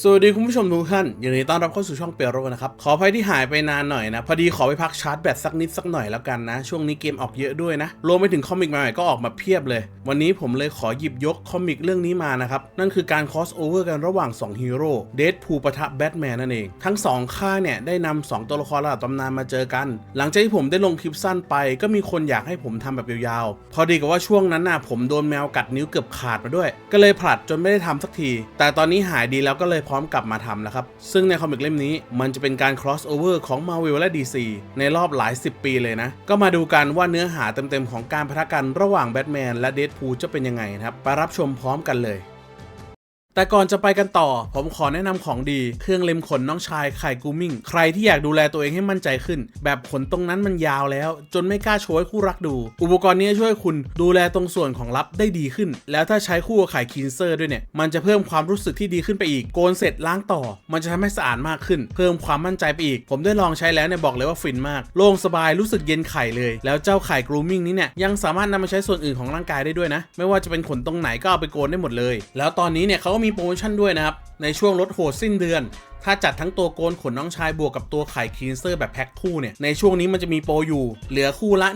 สวัสดีคุณผู้ชมทุกท่านยินดีต้อนรับเข้าสู่ช่องเปียโรนะครับ ขออภัยที่หายไปนานหน่อยนะ พอดีขอไปพักชาร์จแบตสักนิดสักหน่อยแล้วกันนะ ช่วงนี้เกมออกเยอะด้วยนะ รวมไปถึงคอมิกใหม่ๆก็ออกมาเพียบเลย วันนี้ผมเลยขอหยิบยกคอมิกเรื่องนี้มานะครับ นั่นคือการคอสโอเวอร์กันระหว่าง 2 ฮีโร่เดดพูปะทะแบทแมนนั่นเอง ทั้ง 2 ค่ายเนี่ยได้นำ2ตัวละครระดับตำนานมาเจอกัน หลังจากที่ผมได้ลงคลิปสั้นไป ก็มีคนอยากให้ผมทำแบบยาวๆ พอดีกับว่าช่วงนั้นน่ะผมโดนแมวกัดนิ้วเกือบขาดมาด้วย ก็เลยผลัดจนไม่ได้ทำสักที แต่ตอนนี้หายดีแล้วก็เลยพร้อมกลับมาทำแล้วครับ ซึ่งในคอมิกเล่มนี้มันจะเป็นการ crossover ของ Marvel และ DC ในรอบหลาย 10 ปีเลยนะ ก็มาดูกันว่าเนื้อหาเต็มๆของการพะทะกันระหว่างแบทแมนและเดดพูจะเป็นยังไงนะครับไปรับชมพร้อมกันเลย แต่ก่อนจะไปกันต่อ ผมขอแนะนำของดีเครื่องเล็มขนน้องชายไข่กูมิ่ง ใครที่อยากดูแลตัวเองให้มั่นใจขึ้น แบบขนตรงนั้นมันยาวแล้ว จนไม่กล้าโชว์ให้คู่รักดู อุปกรณ์นี้ช่วยคุณดูแลตรงส่วนของลับได้ดีขึ้น แล้วถ้าใช้คู่กับไข่คีนเซอร์ด้วยเนี่ย มันจะเพิ่มความรู้สึกที่ดีขึ้นไปอีก โกนเสร็จล้างต่อ มันจะทำให้สะอาดมากขึ้น เพิ่มความมั่นใจไปอีก ผมได้ลองใช้แล้วเนี่ยบอกเลยว่าฟินมาก โล่งสบายรู้สึกเย็นไข่เลย แล้วเจ้าไข่กรูมิ่งนี้เนี่ยยังสามารถนำมาใช้ส่วนอื่นของร่างกายได้ด้วยนะ ไม่ว่าจะเป็นขนตรงไหนก็เอาไปโกนได้หมดเลย แล้วตอนนี้เนี่ยเขาก็มีโปรโมชั่นด้วยนะครับ ในช่วงลดโหดสิ้นเดือน ถ้าจัดทั้งตัวโกนขนน้องชายบวกกับตัวไข่คลีนเซอร์แบบแพ็คคู่เนี่ย ในช่วงนี้มันจะมีโปรอยู่ เหลือคู่ละ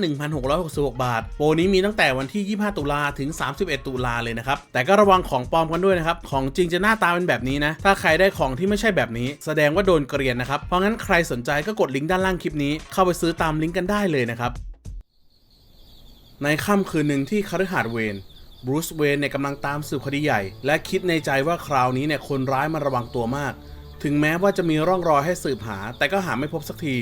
1,666 บาท โปรนี้มีตั้งแต่วันที่ 25 ตุลาถึง 31 ตุลาเลยนะครับ แต่ก็ระวังของปลอมกันด้วยนะครับ ของจริงจะหน้าตาเป็นแบบนี้นะ ถ้าใครได้ของที่ไม่ใช่แบบนี้ แสดงว่าโดนเกรียนนะครับ เพราะงั้นใครสนใจก็กดลิงก์ด้านล่างคลิปนี้ เข้าไปซื้อตามลิงก์กันได้เลยนะครับในค่ำคืนหนึ่งที่คฤหาสน์เวน บรูซเวนเนี่ยกำลังตามสืบคดีใหญ่ และคิดในใจว่าคราวนี้เนี่ยคนร้ายมันระวังตัวมาก ถึงแม้ว่าจะมีร่องรอยให้สืบหา แต่ก็หาไม่พบสักที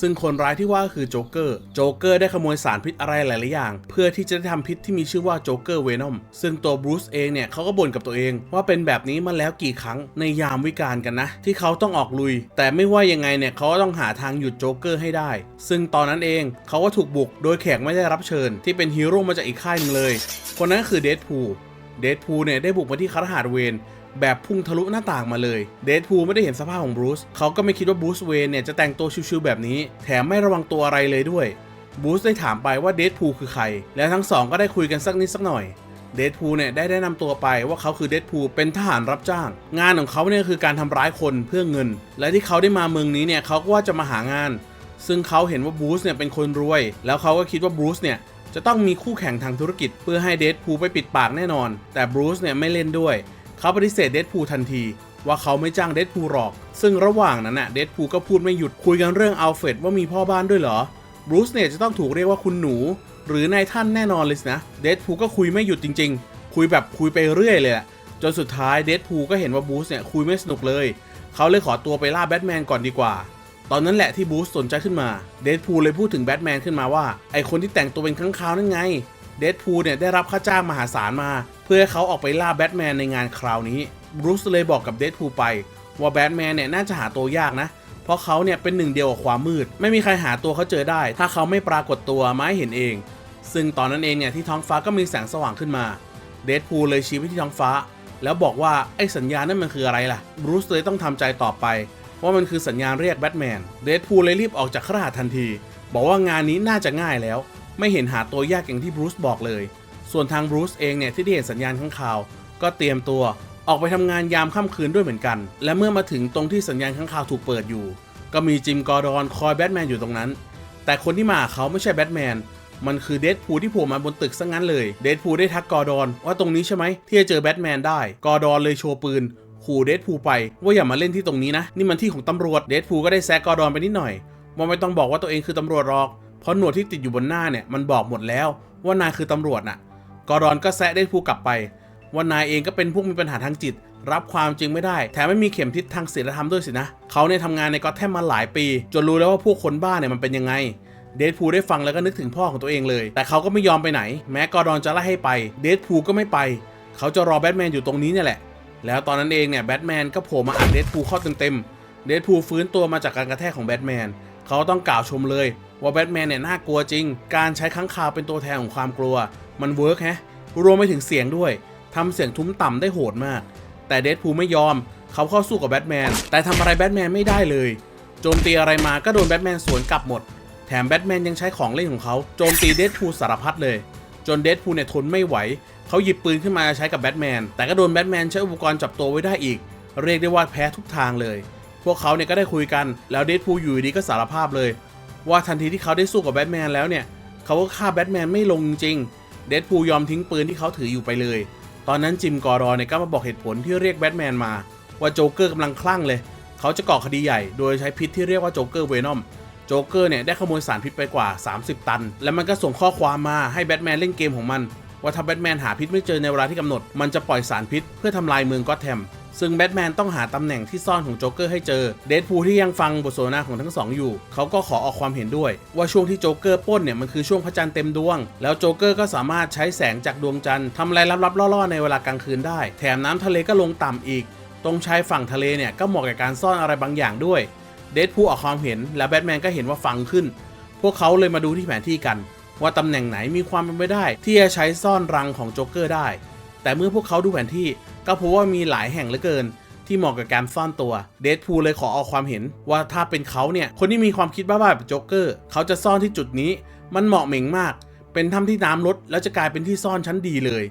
ซึ่งคนร้ายที่ว่าคือโจ๊กเกอร์ โจ๊กเกอร์ได้ขโมยสารพิษอะไรหลาย ๆ อย่าง เพื่อที่จะได้ทำพิษที่มีชื่อว่าโจ๊กเกอร์เวนอม ซึ่งตัวบรูซเองเนี่ยเขาก็บ่นกับตัวเอง ว่าเป็นแบบนี้มาแล้วกี่ครั้งในยามวิกาลกันนะ ที่เขาต้องออกลุย แต่ไม่ว่ายังไงเนี่ยเขาก็ต้องหาทางหยุดโจ๊กเกอร์ให้ได้ ซึ่งตอนนั้นเองเขาก็ถูกบุกโดยแขกไม่ได้รับเชิญ ที่เป็นฮีโร่มาจากอีกค่ายหนึงเลย คนนั้นคือเดดพูลเดดพูลเนี่ยได้บุกมาที่คาร์หาดเวนแบบพุ่งทะลุหน้าต่างมาเลย เดดพูลไม่ได้เห็นสภาพของบรูซเขาก็ไม่คิดว่าบรูซเวนเนี่ยจะแต่งตัวชิวๆแบบนี้ แถมไม่ระวังตัวอะไรเลยด้วยบรูซได้ถามไปว่าเดดพูลคือใคร และทั้งสองก็ได้คุยกันสักนิดสักหน่อย เดดพูลเนี่ยได้แนะนำตัวไปว่าเขาคือเดดพูลเป็นทหารรับจ้าง งานของเขาเนี่ยคือการทำร้ายคนเพื่อเงิน และที่เขาได้มาเมืองนี้เนี่ยเขาก็ว่าจะมาหางาน ซึ่งเขาเห็นว่าบรูซเนี่ยเป็นคนรวย แล้วเขาก็คิดว่าบรูซเนี่ย จะต้องมีคู่แข่งทางธุรกิจเพื่อให้เดดพูไปปิดปากแน่นอน แต่บรูซเนี่ยไม่เล่นด้วย เขาปฏิเสธเดดพูทันที ว่าเขาไม่จ้างเดดพูหรอก ซึ่งระหว่างนั้นน่ะเดดพูก็พูดไม่หยุดคุยกันเรื่องอัลเฟรดว่ามีพ่อบ้านด้วยเหรอบรูซเนี่ยจะต้องถูกเรียกว่าคุณหนู หรือนายท่านแน่นอนเลยสินะเดดพูก็คุยไม่หยุดจริง ๆ คุยแบบคุยไปเรื่อยเลยอะจนสุดท้ายเดดพูก็เห็นว่าบรูซเนี่ยคุยไม่สนุกเลย เขาเลยขอตัวไปล่าแบทแมนก่อนดีกว่า ตอนนั้นแหละที่บรูซสนใจขึ้นมา เดดพูลเลยพูดถึงแบทแมนขึ้นมาว่า ไอคนที่แต่งตัวเป็นข้างคาวนั่นไง เดดพูลเนี่ยได้รับค่าจ้างมหาศาลมา เพื่อให้เขาออกไปล่าแบทแมนในงานคราวนี้บรูซเลยบอกกับเดดพูลไป ว่าแบทแมนเนี่ยน่าจะหาตัวยากนะ เพราะเขาเนี่ยเป็นหนึ่งเดียวกับความมืด ไม่มีใครหาตัวเขาเจอได้ ถ้าเขาไม่ปรากฏตัวมาให้เห็นเอง ซึ่งตอนนั้นเองเนี่ยที่ท้องฟ้าก็มีแสงสว่างขึ้นมา เดดพูลเลยชี้ไปที่ท้องฟ้า แล้วบอกว่าไอ้สัญญาณนั่นมันคืออะไรล่ะบรูซเลยต้องทำใจต่อไป ว่ามันคือสัญญาณเรียกแบทแมน เดดพูลเลยรีบออกจากคราหาทันที บอกว่างานนี้น่าจะง่ายแล้ว ไม่เห็นหาตัวยากอย่างที่บรูซบอกเลย ส่วนทางบรูซเองเนี่ยที่ได้เห็นสัญญาณข้างข่าว ก็เตรียมตัวออกไปทำงานยามค่ำคืนด้วยเหมือนกัน และเมื่อมาถึงตรงที่สัญญาณข้างข่าวถูกเปิดอยู่ ก็มีจิมกอร์ดอนคอยแบทแมนอยู่ตรงนั้น แต่คนที่มาหาเขาไม่ใช่แบทแมน มันคือเดดพูลที่โผล่มาบนตึกซะงั้นเลย เดดพูลได้ทักกอร์ดอนว่าตรงนี้ใช่ไหมที่จะเจอแบทแมนได้ กอร์ดอนเลยโชว์ปืน ขู่เดดพูไปว่าอย่ามาเล่นที่ตรงนี้นะ นี่มันที่ของตำรวจเดดพูก็ได้แซกกอร์ดอนไปนิดหน่อยว่าไม่ต้องบอกว่าตัวเองคือตำรวจหรอก เพราะหนวดที่ติดอยู่บนหน้าเนี่ยมันบอกหมดแล้ว ว่านายคือตำรวจน่ะ กอร์ดอนก็แซะเดดพูกลับไป ว่านายเองก็เป็นพวกมีปัญหาทางจิต รับความจริงไม่ได้ แถมไม่มีเข็มทิศทางศีลธรรมด้วยสินะเขาเนี่ยทำงานในก็อตแทมมาหลายปี จนรู้แล้วว่าพวกคนบ้าเนี่ยมันเป็นยังไงเดดพูได้ฟังแล้วก็นึกถึงพ่อของตัวเองเลย แต่เขาก็ไม่ยอมไปไหน แม้กอร์ดอนจะไล่ให้ไป เดดพูก็ไม่ไป เขาจะรอแบทแมนอยู่ตรงนี้เนี่ยแหละ แล้วตอนนั้นเองเนี่ยแบทแมนก็โผล่มาอัดเดดพูลเข้าเต็มๆเดดพูลฟื้นตัวมาจากการกระแทกของแบทแมนเขาต้องกล่าวชมเลย ว่าแบทแมนเนี่ยน่ากลัวจริง การใช้ค้างคาวเป็นตัวแทนของความกลัว มันเวิร์กแฮะรวมไปถึงเสียงด้วยทำเสียงทุ้มต่ำได้โหดมาก แต่เดดพูลไม่ยอม เขาเข้าสู้กับแบทแมนแต่ทำอะไรแบทแมนไม่ได้เลยโจมตีอะไรมาก็โดนแบทแมนสวนกลับหมด แถมแบทแมนยังใช้ของเล่นของเขาโจมตีเดดพูลสารพัดเลย จนเดดพูลเนี่ยทนไม่ไหว เขาหยิบปืนขึ้นมาใช้กับแบทแมน แต่ก็โดนแบทแมนใช้อุปกรณ์จับตัวไว้ได้อีก เรียกได้ว่าแพ้ทุกทางเลย พวกเขาเนี่ยก็ได้คุยกัน แล้วเดดพูลอยู่ดีก็สารภาพเลย ว่าทันทีที่เขาได้สู้กับแบทแมนแล้วเนี่ย เขาก็ฆ่าแบทแมนไม่ลงจริง เดดพูลยอมทิ้งปืนที่เขาถืออยู่ไปเลย ตอนนั้นจิมกอรอเนี่ยก็มาบอกเหตุผลที่เรียกแบทแมนมา ว่าโจ๊กเกอร์กำลังคลั่งเลย เขาจะก่อคดีใหญ่ โดยใช้พิษที่เรียกว่าโจ๊กเกอร์เวนอม โจ๊กเกอร์เนี่ยได้ขโมยสารพิษไปกว่า 30 ตัน และมันก็ส่งข้อความมาให้แบทแมนเล่นเกมของมัน ว่าถ้าแบทแมนหาพิษไม่เจอในเวลาที่กำหนด มันจะปล่อยสารพิษเพื่อทำลายเมืองก็อตแทมซึ่งแบทแมนต้องหาตำแหน่งที่ซ่อนของโจ๊กเกอร์ให้เจอ เดดพูลที่ยังฟังบทสนทนาของทั้งสองอยู่ เขาก็ขอออกความเห็นด้วย ว่าช่วงที่โจ๊กเกอร์ป้นเนี่ยมันคือช่วงพระจันทร์เต็มดวง แล้วโจ๊กเกอร์ก็สามารถใช้แสงจากดวงจันทร์ทำอะไรลับๆล่อๆในเวลากลางคืนได้ แถมน้ำทะเลก็ลงต่ำอีก ตรงชายฝั่งทะเลเนี่ยก็เหมาะกับการซ่อนอะไรบางอย่างด้วย เดดพูออกความเห็นและแบทแมนก็เห็นว่าฟังขึ้น พวกเขาเลยมาดูที่แผนที่กัน ว่าตำแหน่งไหนมีความเป็นไปได้ ที่จะใช้ซ่อนรังของโจ๊กเกอร์ได้ แต่เมื่อพวกเขาดูแผนที่ก็พบว่ามีหลายแห่งเหลือเกิน ที่เหมาะกับการซ่อนตัว เดดพูเลยขอออกความเห็นว่าถ้าเป็นเขาเนี่ยคนที่มีความคิดบ้าๆแบบโจ๊กเกอร์เขาจะซ่อนที่จุดนี้ มันเหมาะเหม่งมาก เป็นถ้ำที่น้ำลดแล้วจะกลายเป็นที่ซ่อนชั้นดีเลย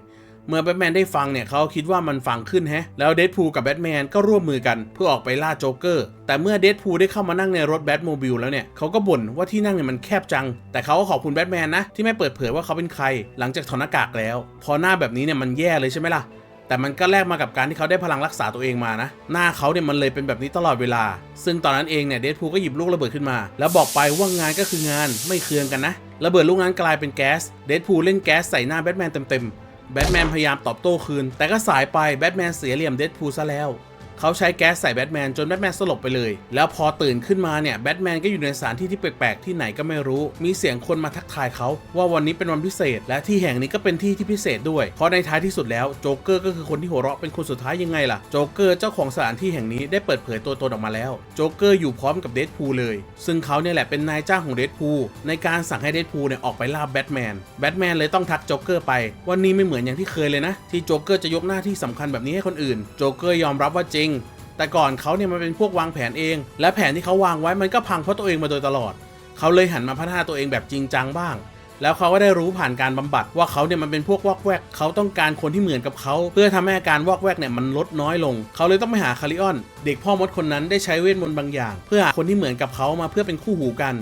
เมื่อแบทแมนได้ฟังเนี่ยเขาคิดว่ามันฟังขึ้นแฮะ แล้วเดดพูลกับแบทแมนก็ร่วมมือกันเพื่อออกไปล่าโจ๊กเกอร์ แต่เมื่อเดดพูลได้เข้ามานั่งในรถแบทโมบิลแล้วเนี่ยเขาก็บ่นว่าที่นั่งเนี่ยมันแคบจัง แต่เขาก็ขอบคุณแบทแมนนะที่ไม่เปิดเผยว่าเขาเป็นใคร หลังจากถอดหน้ากากแล้ว พอหน้าแบบนี้เนี่ยมันแย่เลยใช่ไหมล่ะแต่มันก็แลกมากับการที่เขาได้พลังรักษาตัวเองมานะ หน้าเขาเนี่ยมันเลยเป็นแบบนี้ตลอดเวลา ซึ่งตอนนั้นเองเนี่ยเดดพูลก็หยิบลูกระเบิดขึ้นมา แล้วบอกไปว่างานก็คืองานไม่เคืองกันนะ ระเบิดลูกนั้นกลายเป็นแก๊ส เดดพูลเล่นแก๊สใส่หน้าแบทแมนเต็มๆ แบทแมนพยายามตอบโต้คืน แต่ก็สายไปแบทแมนเสียเหลี่ยมเดดพูลซะแล้ว เขาใช้แก๊สใส่แบทแมนจนแบทแมนสลบไปเลย แล้วพอตื่นขึ้นมาเนี่ยแบทแมนก็อยู่ในสถานที่ที่แปลกๆที่ไหนก็ไม่รู้ มีเสียงคนมาทักทายเขาว่าวันนี้เป็นวันพิเศษ และที่แห่งนี้ก็เป็นที่ที่พิเศษด้วย เพราะในท้ายที่สุดแล้วโจ๊กเกอร์ก็คือคนที่หัวเราะเป็นคนสุดท้ายยังไงล่ะโจ๊กเกอร์เจ้าของสถานที่แห่งนี้ได้เปิดเผยตัวตนออกมาแล้วโจ๊กเกอร์อยู่พร้อมกับเดดพูลเลย ซึ่งเขาเนี่ยแหละเป็นนายจ้างของเดดพูลในการสั่งให้เดดพูลเนี่ยออกไปล่าแบทแมนแบทแมนเลยต้องทักโจ๊กเกอร์ไปวันนี้ไม่เหมือนอย่างที่เคยเลยนะที่โจ๊กเกอร์จะยกหน้าที่สำคัญแบบนี้ให้คนอื่นโจ๊กเกอร์ยอมรับว่าจริงแต่ก่อนเขาเนี่ยมันเป็นพวกวางแผนเอง และแผนที่เขาวางไว้มันก็พังเพราะตัวเองมาโดยตลอด เขาเลยหันมาพัฒนาตัวเองแบบจริงจังบ้าง แล้วเขาก็ได้รู้ผ่านการบำบัดว่าเขาเนี่ยมันเป็นพวกวอกแวก เขาต้องการคนที่เหมือนกับเขา เพื่อทำให้อาการวอกแวกเนี่ยมันลดน้อยลง เขาเลยต้องไปหาคาริออน เด็กพ่อมดคนนั้นได้ใช้เวทมนต์บางอย่าง เพื่อหาคนที่เหมือนกับเขามาเพื่อเป็นคู่หูกัน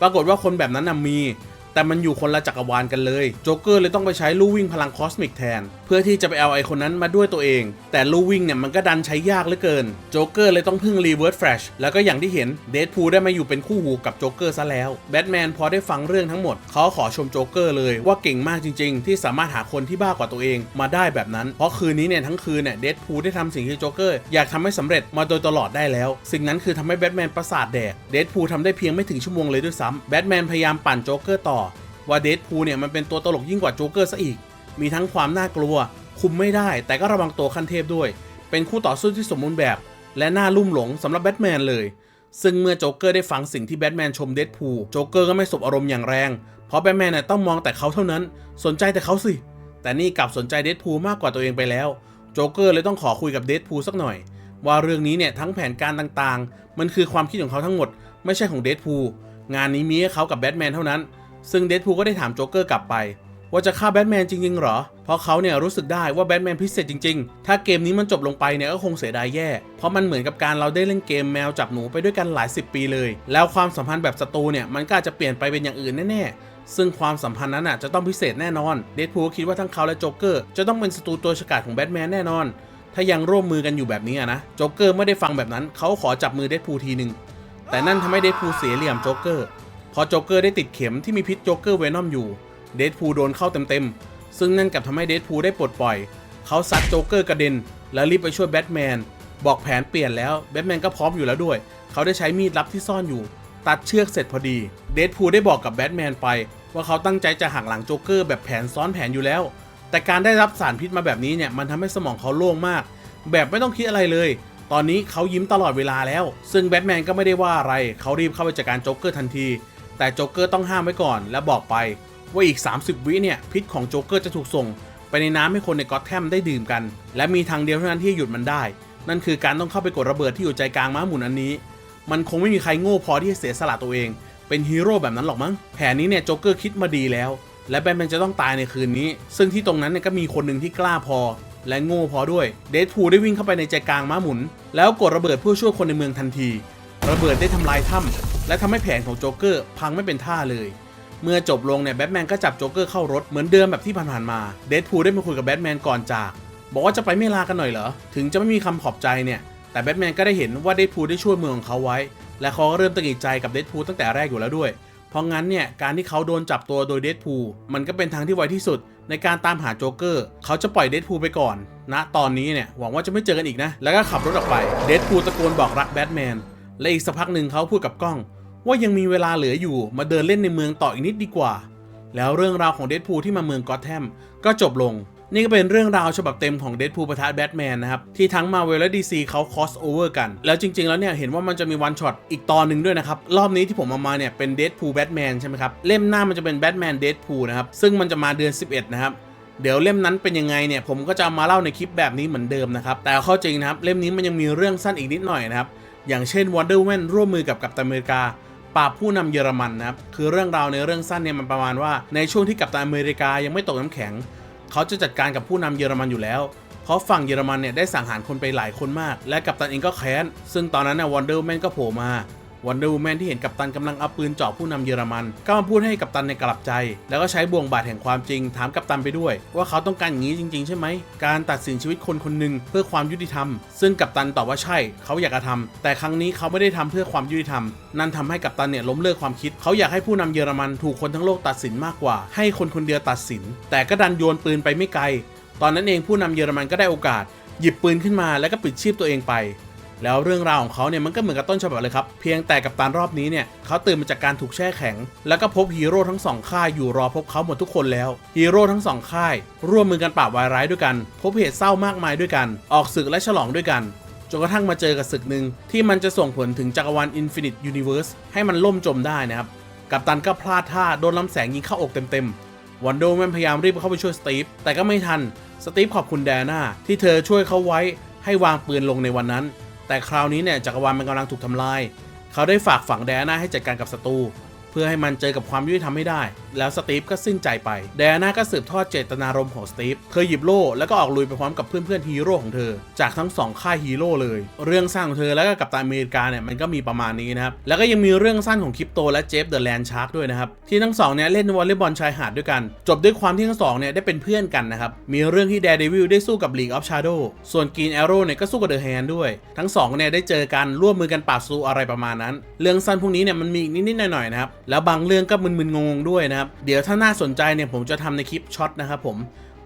ปรากฏว่าคนแบบนั้นนะมี แต่มันอยู่คนละจักรวาลกันเลย โจ๊กเกอร์เลยต้องไปใช้ลู่วิ่งพลังคอสมิกแทน เพื่อที่จะไปเอาไอคนนั้นมาด้วยตัวเอง แต่ลู่วิ่งเนี่ยมันก็ดันใช้ยากเหลือเกิน โจ๊กเกอร์เลยต้องพึ่งรีเวิร์สแฟลชแล้วก็อย่างที่เห็นเดดพูลได้มาอยู่เป็นคู่หูกับโจ๊กเกอร์ซะแล้วแบทแมนพอได้ฟังเรื่องทั้งหมดเขาขอชมโจ๊กเกอร์เลยว่าเก่งมากจริง ๆ ที่สามารถหาคนที่บ้ากว่าตัวเองมาได้แบบนั้น เพราะคืนนี้เนี่ยทั้งคืนเนี่ยเดดพูลได้ทำสิ่งที่โจ๊กเกอร์อยากทำให้สำเร็จมาโดยตลอดได้แล้ว สิ่งนั้นคือทำให้แบทแมนประสาทแดกเดดพูลทำได้เพียงไม่ถึงชั่วโมงเลยด้วยซ้ำแบทแมนพยายามปั่นโจ๊กเกอร์ต่อ ว่าเดดพูลเนี่ยมันเป็นตัวตลกยิ่งกว่าโจ๊กเกอร์ซะอีก มีทั้งความน่ากลัว คุมไม่ได้ แต่ก็ระวังตัวขั้นเทพด้วย เป็นคู่ต่อสู้ที่สมบูรณ์แบบ และน่าลุ่มหลงสำหรับแบทแมนเลย ซึ่งเมื่อโจ๊กเกอร์ได้ฟังสิ่งที่แบทแมนชมเดดพูลโจ๊กเกอร์ก็ไม่สบอารมณ์อย่างแรง เพราะแบทแมนเนี่ยต้องมองแต่เขาเท่านั้น สนใจแต่เขาสิ แต่นี่กลับสนใจเดดพูลมากกว่าตัวเองไปแล้ว โจ๊กเกอร์เลยต้องขอคุยกับเดดพูลสักหน่อย ว่าเรื่องนี้เนี่ยทั้งแผนการต่างๆ มันคือความคิดของเขาทั้งหมด ไม่ใช่ของเดดพูลงานนี้มีแค่เขากับแบทแมนเท่านั้น ซึ่งเดดพูลก็ได้ถามโจ๊กเกอร์กลับไป ว่าจะฆ่าแบทแมนจริงๆหรอ เพราะเขาเนี่ยรู้สึกได้ว่าแบทแมนพิเศษจริงๆ ถ้าเกมนี้มันจบลงไปเนี่ยก็คงเสียดายแย่ เพราะมันเหมือนกับการเราได้เล่นเกมแมวจับหนูไปด้วยกันหลายสิบปีเลย แล้วความสัมพันธ์แบบศัตรูเนี่ยมันก็อาจจะเปลี่ยนไปเป็นอย่างอื่นแน่ๆ ซึ่งความสัมพันธ์นั้นอะจะต้องพิเศษแน่นอน เดดพูลคิดว่าทั้งเขาและโจ๊กเกอร์จะต้องเป็นศัตรูตัวฉกาจของแบทแมนแน่นอน ถ้ายังร่วมมือกันอยู่แบบนี้นะ โจ๊กเกอร์ไม่ได้ฟังแบบนั้น เขาขอจับมือเดดพูลทีหนึ่งแต่นั่นทำให้เดดพูลเสียเหลี่ยมโจ๊กเกอร์ พอโจ๊กเกอร์ได้ติดเข็มที่มีพิษโจ๊กเกอร์เวนอมอยู่ เดดพูโดนเข้าเต็มๆ ซึ่งนั่นกลับทำให้เดดพูได้ปลดปล่อย เขาซัดโจ๊กเกอร์กระเด็น แล้วรีบไปช่วยแบทแมน บอกแผนเปลี่ยนแล้ว แบทแมนก็พร้อมอยู่แล้วด้วย เขาได้ใช้มีดลับที่ซ่อนอยู่ ตัดเชือกเสร็จพอดี เดดพูได้บอกกับแบทแมนไป ว่าเขาตั้งใจจะหักหลังโจ๊กเกอร์แบบแผนซ้อนแผนอยู่แล้ว แต่การได้รับสารพิษมาแบบนี้เนี่ยมันทำให้สมองเขาโล่งมาก แบบไม่ต้องคิดอะไรเลยตอนนี้เขายิ้มตลอดเวลาแล้ว ซึ่งแบทแมนก็ไม่ได้ว่าอะไร เขารีบเข้าไปจัดการโจ๊กเกอร์ทันที แต่โจ๊กเกอร์ต้องห้ามไว้ก่อน และบอกไปว่าอีก 30 วิเนี่ย พิษของโจ๊กเกอร์จะถูกส่ง ไปในน้ำให้คนในกอตแทมได้ดื่มกัน และมีทางเดียวเท่านั้นที่หยุดมันได้ นั่นคือการต้องเข้าไปกดระเบิดที่อยู่ใจกลางม้าหมุนอันนี้ มันคงไม่มีใครโง่พอที่จะเสียสละตัวเอง เป็นฮีโร่แบบนั้นหรอกมั้งแผนนี้เนี่ยโจ๊กเกอร์คิดมาดีแล้ว และแบทแมนจะต้องตายในคืนนี้ ซึ่งที่ตรงนั้นเนี่ยก็มีคนหนึ่งที่กล้าพอ และโง่พอด้วยเดดพูได้วิ่งเข้าไปในใจกลางม้าหมุน แล้วกดระเบิดเพื่อช่วยคนในเมืองทันที ระเบิดได้ทำลายถ้ำ และทำให้แผนของโจ๊กเกอร์พังไม่เป็นท่าเลย เมื่อจบลงเนี่ยแบทแมนก็จับโจ๊กเกอร์เข้ารถเหมือนเดิมแบบที่ผ่านๆมา เดดพูลได้มาคุยกับแบทแมนก่อนจาก บอกว่าจะไปไม่ลากันหน่อยเหรอ ถึงจะไม่มีคำขอบใจเนี่ย แต่แบทแมนก็ได้เห็นว่าเดดพูลได้ช่วยเมืองของเขาไว้ และเขาก็เริ่มตะกิดใจกับเดดพูลตั้งแต่แรกอยู่แล้วด้วย เพราะงั้นเนี่ยการที่เขาโดนจับตัวโดยเดดพูลมันก็เป็นทางที่ไวที่สุด ในการตามหาโจ๊กเกอร์ เขาจะปล่อยเดดพูลไปก่อน ณ ตอนนี้เนี่ยหวังว่าจะไม่เจอกันอีกนะ แล้วก็ขับรถออกไป เดดพูลตะโกนบอกรักแบทแมนและอีกสักพักหนึ่งเขาพูดกับกล้อง ว่ายังมีเวลาเหลืออยู่มาเดินเล่นในเมืองต่ออีกนิดดีกว่า แล้วเรื่องราวของเดดพูที่มาเมืองกอตแทมก็จบลง นี่ก็เป็นเรื่องราวฉบับเต็มของเดดพูประทะแบทแมนนะครับ ที่ทั้งมาเวลและดีซีเขาคอสโอเวอร์กัน แล้วจริง ๆ แล้วเนี่ยเห็นว่ามันจะมีวันช็อตอีกตอนหนึ่งด้วยนะครับ รอบนี้ที่ผมเอามาเนี่ยเป็นเดดพูแบทแมนใช่ไหมครับ เล่มหน้ามันจะเป็นแบทแมนเดดพูนะครับ ซึ่งมันจะมาเดือน 11 นะครับเดี๋ยวเล่มนั้นเป็นยังไงเนี่ยผมก็จะเอามาเล่าในคลิปแบบนี้เหมือนเดิมนะครับ แต่เข้าจริงนะครับ เล่มนี้มันยังมีเรื่องสั้นอีกนิดหน่อยนะครับ อย่างเช่น Wonder Woman ร่วมมือกับกัปตันอเมริกา ปราบผู้นำเยอรมันนะครับคือเรื่องราวในเรื่องสั้นเนี่ยมันประมาณว่าในช่วงที่กัปตันอเมริกายังไม่ตกน้ำแข็ง เขาจะจัดการกับผู้นำเยอรมันอยู่แล้ว เพราะฝั่งเยอรมันเนี่ยได้สังหารคนไปหลายคนมาก และกัปตันเองก็แค้น ซึ่งตอนนั้นนะวอนเดอร์แมนก็โผล่มา วันเดอร์แมนที่เห็นกัปตันกำลังเอาปืนเจาะผู้นำเยอรมัน ก็มาพูดให้กัปตันในกลับใจ แล้วก็ใช้บ่วงบาดแห่งความจริง ถามกัปตันไปด้วย ว่าเขาต้องการอย่างนี้จริง ๆ ใช่ไหม การตัดสินชีวิตคนคนหนึ่งเพื่อความยุติธรรม ซึ่งกัปตันตอบว่าใช่ เขาอยากจะทำแต่ครั้งนี้เขาไม่ได้ทำเพื่อความยุติธรรม นั่นทำให้กัปตันเนี่ยล้มเลิกความคิด เขาอยากให้ผู้นำเยอรมันถูกคนทั้งโลกตัดสินมากกว่า ให้คนคนเดียวตัดสิน แต่ก็ดันโยนปืนไปไม่ไกล ตอนนั้นเองผู้นำเยอรมันก็ได้โอกาส หยิบปืนขึ้นมาแล้วก็ปิดชีพตัวเองไป แล้วเรื่องราวของเขาเนี่ยมันก็เหมือนกับต้นฉบับเลยครับ เพียงแต่กับตารอบนี้เนี่ยเขาตื่นมาจากการถูกแช่แข็ง แล้วก็พบฮีโร่ทั้งสองค่ายอยู่รอพบเขาหมดทุกคนแล้วฮีโร่ทั้งสองค่าย ร่วมมือกันปราบวายร้ายด้วยกัน พบเหตุเศร้ามากมายด้วยกัน ออกศึกและฉลองด้วยกันจนกระทั่งมาเจอกับศึกหนึ่งที่มันจะส่งผลถึงจักรวาล Infinite Universe ให้มันล่มจมได้นะครับกัปตันก็พลาดท่าโดนลำแสงยิงเข้าอกเต็มๆวันโดแมนพยายามรีบเข้าไปช่วยสตีฟแต่ก็ไม่ทันสตีฟขอบคุณแดน่าที่เธอช่วยเขาไว้ให้วางปืนลงในวันนั้น แต่คราวนี้เนี่ยจักรวาลมันกำลังถูกทำลาย เขาได้ฝากฝังแดน่าให้จัดการกับศัตรู พื่อให้มันเจอกับความยุติธรรมให้ได้ แล้วสตีฟก็สิ้นใจไปแดน่าก็สืบทอดเจตนารมณ์ของสตีฟเธอหยิบโล่แล้วก็ออกลุยไปพร้อมกับเพื่อนๆฮีโร่ของเธอ จากทั้งสองค่ายฮีโร่เลย เรื่องสร้างของเธอแล้วก็กับตันอเมริกาเนี่ยมันก็มีประมาณนี้นะครับแล้วก็ยังมีเรื่องสั้นของคริปโตและเจฟเดอะแลนชาร์กด้วยนะครับที่ทั้งสองเนี่ยเล่นวอลเลย์บอลชายหาดด้วยกัน จบด้วยความที่ทั้งสองเนี่ยได้เป็นเพื่อนกันนะครับมีเรื่องที่แด r e เดวิลได้สู้กับ League of Shadow ส่วนกรีนแอโร่เนี่ยก็สู้กับเดอะแฮนด้วยทั้งสองเนี่ยได้เจอกันร่วมมือกันปราบซูอะไรประมาณนั้น เรื่องสั้นพวกนี้เนี่ยมันมีอีกนิดๆหน่อยๆนะครับแล้วบางเรื่องก็มึนๆงงๆด้วยนะครับ เดี๋ยวถ้าน่าสนใจเนี่ยผมจะทำในคลิปช็อตนะครับผม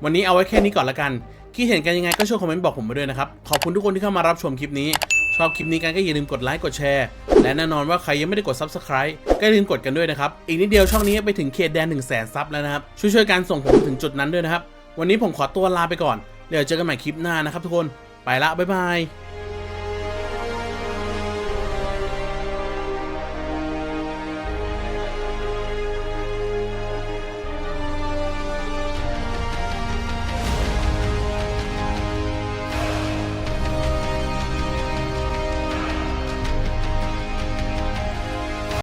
วันนี้เอาไว้แค่นี้ก่อนละกัน คิดเห็นกันยังไงก็ช่วยคอมเมนต์บอกผมมาด้วยนะครับ ขอบคุณทุกคนที่เข้ามารับชมคลิปนี้ ชอบคลิปนี้กันก็อย่าลืมกดไลค์กดแชร์ และแน่นอนว่าใครยังไม่ได้กด Subscribe ก็อย่าลืมกดกันด้วยนะครับ อีกนิดเดียวช่องนี้ไปถึงเขตแดน1 0 0 0 0แสนซับแล้วนะครับ ช่วยๆกันส่งผมถึงจุดนั้นด้วยนะครับ วันนี้ผมขอตัวลาไปก่อน เดี๋ยวเจอกันใหม่คลิปหน้านะครับทุกคน ไปละบ๊ายบาย